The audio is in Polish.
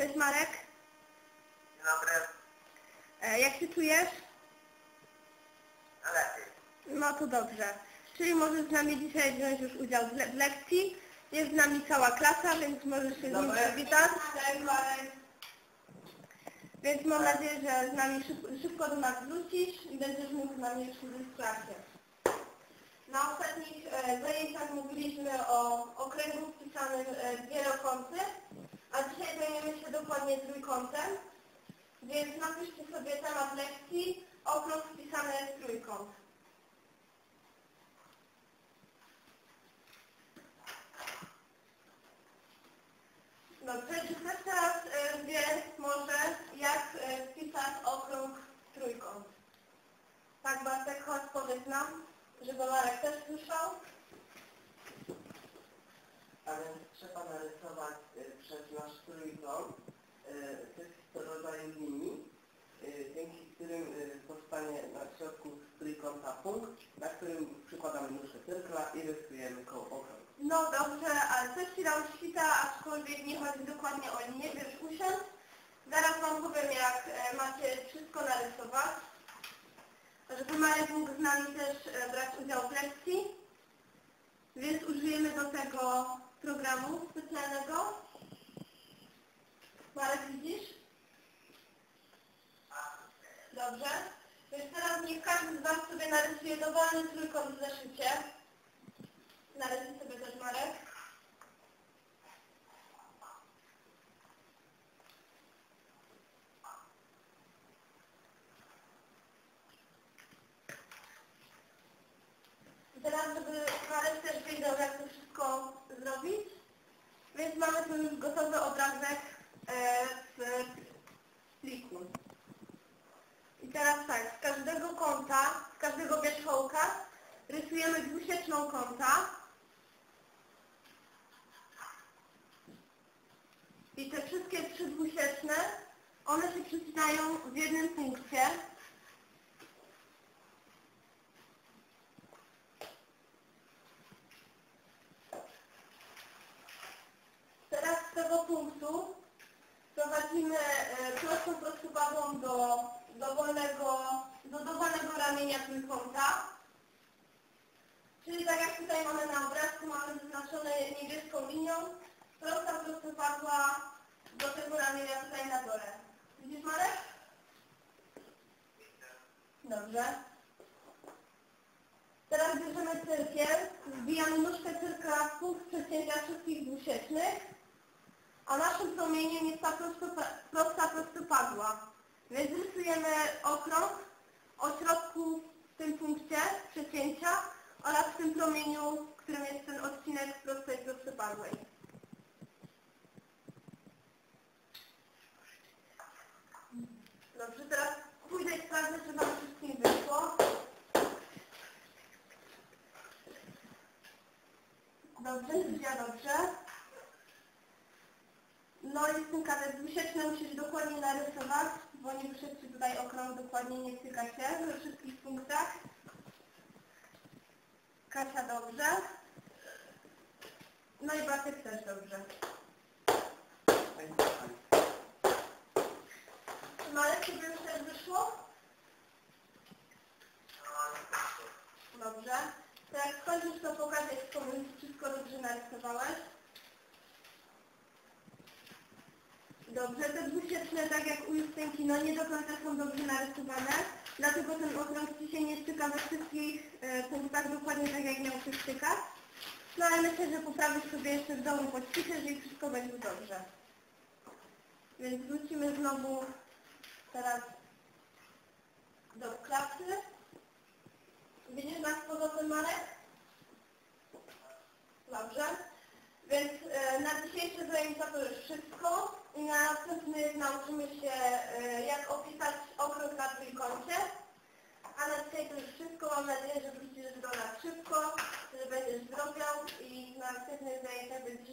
Cześć Marek. Dzień dobry. E, Jak się czujesz? A lepiej. No to dobrze. Czyli możesz z nami dzisiaj wziąć już udział w, le w lekcji. Jest z nami cała klasa, więc możesz się z nim Dobry. przywitać. Cześć Marek. Więc mam nadzieję, że z nami szybko, szybko do nas wrócisz i będziesz mógł z nami już w klasie. Na ostatnich e, zajęciach mówiliśmy o okręgu wpisanym e, w wielokąty, a dzisiaj zajmiemy się dokładnie trójkątem. Więc napiszcie sobie temat lekcji, okrąg wpisany w trójkąt. Dobrze, czy ktoś teraz e, wie może, jak e, wpisać okrąg w trójkąt? Tak, Bartek, chodź, powiedz nam, żeby Marek też słyszał. A więc trzeba narysować przez nasz trójkąt y, tych rodzaju linii, y, dzięki którym powstanie na środku trójkąta punkt, na którym przykładamy nóżkę cyrkla i rysujemy koło okrąg. No dobrze, ale coś Ci dał świta, aczkolwiek nie chodzi dokładnie o linię, wiesz, usiądź. Zaraz Wam powiem, jak e, macie wszystko narysować. Żeby Marek mógł z nami też e, brać udział w lekcji. Więc użyjemy do tego programu specjalnego. Marek, widzisz? Dobrze. Więc teraz niech każdy z Was sobie narysuje dowolny trójkąt w zeszycie. Narysuj sobie też Marek. I Teraz, żeby Marek też wiedział, jak to wszystko zrobić. Więc mamy tu już gotowy obrazek e, w pliku. I teraz tak, z każdego kąta, z każdego wierzchołka rysujemy dwusieczną kąta. I te wszystkie trzy dwusieczne, one się przecinają w jednym punkcie. Teraz z tego punktu prowadzimy e, prostą prostopadłą do dowolnego, do dowolnego ramienia trójkąta. Czyli tak jak tutaj mamy na obrazku, mamy zaznaczone niebieską linią, prosta prostopadła do tego ramienia tutaj na dole. Widzisz Marek? Dobrze. Teraz bierzemy cyrkiel, wbijamy nóżkę cyrkla w punkt przecięcia wszystkich dwusiecznych, a naszym promieniem jest ta prostopa prosta prostopadła. Więc rysujemy okrąg o środku w tym punkcie przecięcia oraz w tym promieniu, w którym jest ten odcinek prostej prostopadłej. Dobrze, teraz pójdę i sprawdzę, czy Wam wszystkim wyszło. Dobrze, Zuzia, dobrze. No i z tym dwusieczne musisz dokładnie narysować, bo nie Ci tutaj okrąg dokładnie, nie styka się we wszystkich punktach. Kasia dobrze. No i Bartek też dobrze. Marek, Ciebie już też wyszło? Dobrze. To jak skończysz, to powiem, czy wszystko dobrze narysowałeś. Dobrze, te dwusieczne, tak jak u Justynki, no nie do końca są dobrze narysowane, dlatego ten okrąg się nie styka we wszystkich e, punktach dokładnie tak, jak miał się stykać. No ale myślę, że poprawisz sobie jeszcze w domu, poćwiczysz i wszystko będzie dobrze. Więc wrócimy znowu teraz do klasy. Widzisz nas poza tym Marek? Dobrze. Więc e, na dzisiejsze zajęcia to już wszystko. I na następnych nauczymy się, e, jak opisać okrąg na trójkącie. A na dzisiaj to już wszystko. Mam nadzieję, że wrócisz do nas szybko, że będziesz zdrowiał i na następnych zajęciach będziesz